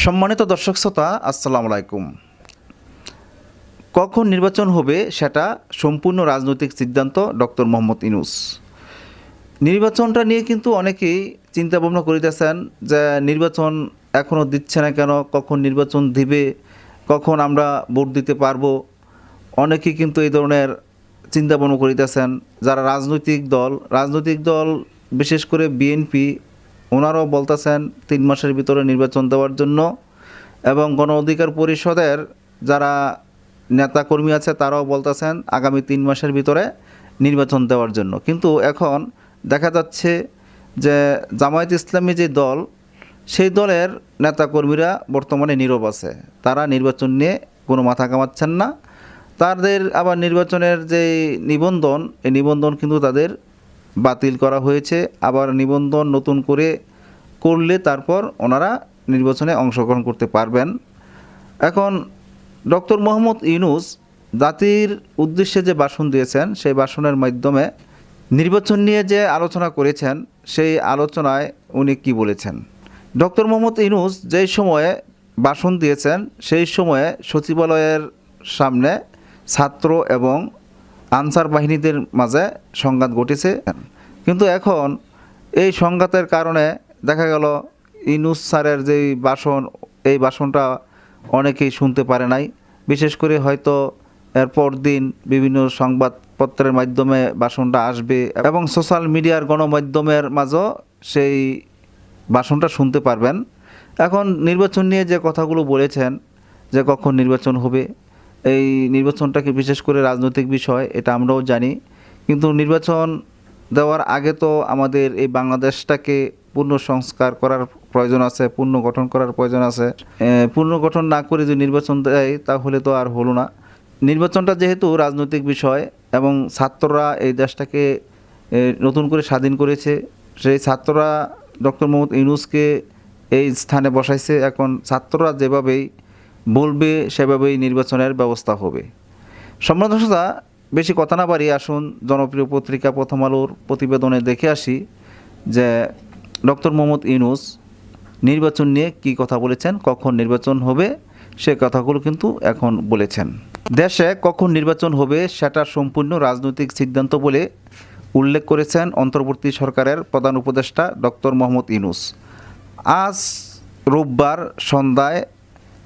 সম্মানিত দর্শক শ্রোতা, আসসালামু আলাইকুম। কখন নির্বাচন হবে সেটা সম্পূর্ণ রাজনৈতিক সিদ্ধান্ত ডক্টর মোহাম্মদ ইনুস নির্বাচনটা নিয়ে কিন্তু অনেকেই চিন্তা ভাবনা করিতেছেন যে নির্বাচন এখনও দিচ্ছে না কেন, কখন নির্বাচন দিবে, কখন আমরা ভোট দিতে পারব। অনেকেই কিন্তু এই ধরনের চিন্তা ভাবনা করিতেছেন, যারা রাজনৈতিক দল। রাজনৈতিক দল, বিশেষ করে বিএনপি ওনারাও বলতেছেন তিন মাসের ভিতরে নির্বাচন দেওয়ার জন্য এবং গণ অধিকার পরিষদের যারা নেতাকর্মী আছে তারাও বলতেছেন আগামী তিন মাসের ভিতরে নির্বাচন দেওয়ার জন্য। কিন্তু এখন দেখা যাচ্ছে যে জামায়াত ইসলামী যে দল, সেই দলের নেতাকর্মীরা বর্তমানে নীরব আছে। তারা নির্বাচন নিয়ে কোনো মাথা কামাচ্ছেন না। তাদের আবার নির্বাচনের যে নিবন্ধন, এই নিবন্ধন কিন্তু তাদের বাতিল করা হয়েছে, আবার নিবন্ধন নতুন করে করলে তারপর ওনারা নির্বাচনে অংশগ্রহণ করতে পারবেন। এখন ডক্টর মোহাম্মদ ইউনুস জাতির উদ্দেশ্যে যে ভাষণ দিয়েছেন, সেই ভাষণের মাধ্যমে নির্বাচন নিয়ে যে আলোচনা করেছেন, সেই আলোচনায় উনি কি বলেছেন? ডক্টর মোহাম্মদ ইউনুস যেই সময়ে ভাষণ দিয়েছেন, সেই সময়ে সচিবালয়ের সামনে ছাত্র এবং আনসার বাহিনীদের মাঝে সংঘাত ঘটেছে। কিন্তু এখন এই সংঘাতের কারণে দেখা গেল ইনুস স্যারের যেই বাসন এই বাসনটা অনেকেই শুনতে পারে নাই। বিশেষ করে হয়তো এরপর দিন বিভিন্ন সংবাদপত্রের মাধ্যমে ভাষণটা আসবে এবং সোশ্যাল মিডিয়ার গণমাধ্যমের মাঝেও সেই ভাষণটা শুনতে পারবেন। এখন নির্বাচন নিয়ে যে কথাগুলো বলেছেন, যে কখন নির্বাচন হবে, এই নির্বাচনটাকে বিশেষ করে রাজনৈতিক বিষয়, এটা আমরাও জানি। কিন্তু নির্বাচন দেওয়ার আগে তো আমাদের এই বাংলাদেশটাকে পূর্ণ সংস্কার করার প্রয়োজন আছে পূর্ণ গঠন করার প্রয়োজন আছে। পূর্ণ গঠন না করে যদি নির্বাচন দেয়, তাহলে তো আর হলো না। নির্বাচনটা যেহেতু রাজনৈতিক বিষয় এবং ছাত্ররা এই দেশটাকে নতুন করে স্বাধীন করেছে, সেই ছাত্ররা ডক্টর মোহাম্মদ ইউনুসকে এই স্থানে বসাইছে। এখন ছাত্ররা যেভাবেই বলবে, সেভাবেই নির্বাচনের ব্যবস্থা হবে। সম্রাদা বেশি কথা না বাড়ি আসুন, জনপ্রিয় পত্রিকা প্রথম আলোর প্রতিবেদনে দেখে আসি যে ডক্টর মোহাম্মদ ইউনুস নির্বাচন নিয়ে কি কথা বলেছেন, কখন নির্বাচন হবে, সে কথাগুলো কিন্তু এখন বলেছেন। দেশে কখন নির্বাচন হবে সেটা সম্পূর্ণ রাজনৈতিক সিদ্ধান্ত বলে উল্লেখ করেছেন অন্তর্বর্তী সরকারের প্রধান উপদেষ্টা ডক্টর মোহাম্মদ ইউনুস। আজ রোববার সন্ধ্যায়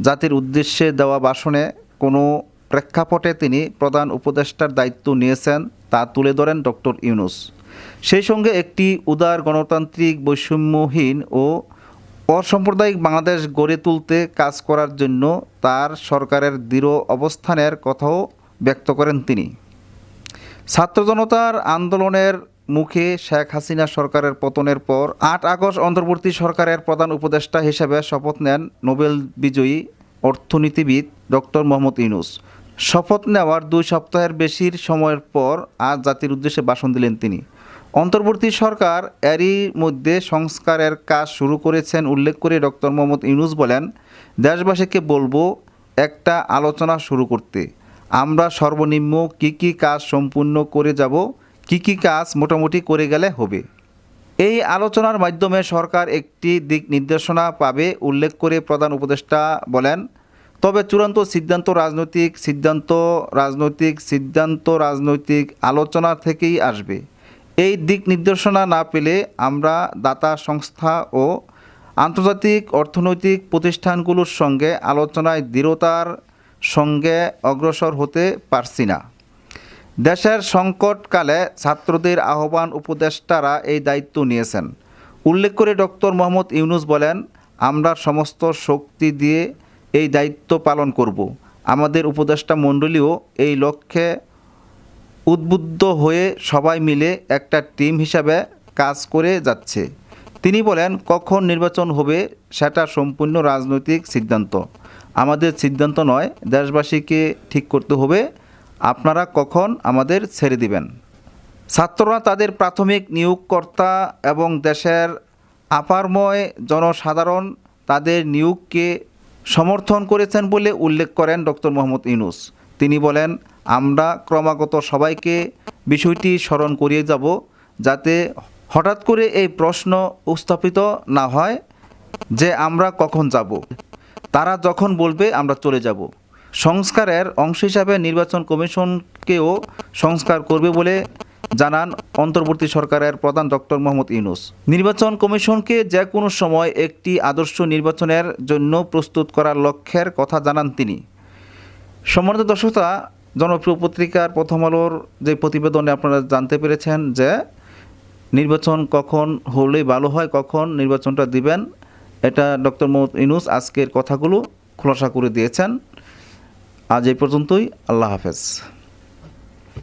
জাতির উদ্দেশ্যে দেওয়া ভাষণে কোনো প্রেক্ষাপটে তিনি প্রধান উপদেষ্টার দায়িত্ব নিয়েছেন তা তুলে ধরেন ডক্টর ইউনুস। সেই সঙ্গে একটি উদার গণতান্ত্রিক বৈষম্যহীন ও অসাম্প্রদায়িক বাংলাদেশ গড়ে তুলতে কাজ করার জন্য তার সরকারের দৃঢ় অবস্থানের কথাও ব্যক্ত করেন তিনি। ছাত্র জনতার আন্দোলনের মুখে শেখ হাসিনা সরকারের পতনের পর আট আগস্ট অন্তর্বর্তী সরকারের প্রধান উপদেষ্টা হিসেবে শপথ নেন নোবেল বিজয়ী অর্থনীতিবিদ ডক্টর মোহাম্মদ ইউনুস। শপথ নেওয়ার দুই সপ্তাহের বেশির সময়ের পর আজ জাতির উদ্দেশ্যে ভাষণ দিলেন তিনি। অন্তর্বর্তী সরকার এরই মধ্যে সংস্কারের কাজ শুরু করেছেন, উল্লেখ করে ডক্টর মোহাম্মদ ইউনুস বলেন, দেশবাসীকে বলব, একটা আলোচনা শুরু করতে। আমরা সর্বনিম্ন কি কি কাজ সম্পূর্ণ করে যাব, কি কি কাজ মোটামুটি করে গেলে হবে? এই আলোচনার মাধ্যমে সরকার একটি দিক নির্দেশনা পাবে, উল্লেখ করে প্রধান উপদেষ্টা বলেন তবে চূড়ান্ত সিদ্ধান্ত রাজনৈতিক সিদ্ধান্ত রাজনৈতিক সিদ্ধান্ত, রাজনৈতিক আলোচনা থেকেই আসবে। এই দিক নির্দেশনা না পেলে আমরা দাতা সংস্থা ও আন্তর্জাতিক অর্থনৈতিক প্রতিষ্ঠানগুলোর সঙ্গে আলোচনায় দৃঢ়তার সঙ্গে অগ্রসর হতে পারছি না। দেশের সংকটকালে ছাত্রদের আহ্বান উপদেষ্টারা এই দায়িত্ব নিয়েছেন। উল্লেখ করে ডক্টর মোহাম্মদ ইউনুস বলেন, আমরা সমস্ত শক্তি দিয়ে এই দায়িত্ব পালন করব। আমাদের উপদেষ্টা মণ্ডলীও এই লক্ষ্যে উদ্বুদ্ধ হয়ে সবাই মিলে একটা টিম হিসাবে কাজ করে যাচ্ছে। তিনি বলেন, কখন নির্বাচন হবে সেটা সম্পূর্ণ রাজনৈতিক সিদ্ধান্ত। আমাদের সিদ্ধান্ত নয়, দেশবাসীকে ঠিক করতে হবে। আপনারা কখন আমাদের ছেড়ে দিবেন? ছাত্ররা তাদের প্রাথমিক নিয়োগকর্তা এবং দেশের আপারময় জনসাধারণ তাদের নিয়োগকে সমর্থন করেছেন বলে উল্লেখ করেন ডক্টর মোহাম্মদ ইউনুস। তিনি বলেন, আমরা ক্রমাগত সবাইকে বিষয়টি স্মরণ করিয়ে যাব যাতে হঠাৎ করে এই প্রশ্ন উত্থাপিত না হয় যে আমরা কখন যাব। তারা যখন বলবে, আমরা চলে যাব। সংস্কারের অংশ হিসাবে নির্বাচন কমিশনকেও সংস্কার করবে বলে জানান অন্তর্বর্তী সরকারের প্রধান ডক্টর মোহাম্মদ ইউনুস। নির্বাচন কমিশনকে যে কোনো সময় একটি আদর্শ নির্বাচনের জন্য প্রস্তুত করার লক্ষ্যের কথা জানান তিনি। সম্মানিত দর্শকতা, জনপ্রিয় পত্রিকার প্রথম আলোর যে প্রতিবেদনে আপনারা জানতে পেরেছেন যে নির্বাচন কখন হলে ভালো হয়, কখন নির্বাচনটা দিবেন, এটা ডক্টর মোহাম্মদ ইনুস আজকের কথাগুলো খোলাসা করে দিয়েছেন। আজ এই পর্যন্তই, আল্লাহ হাফেজ।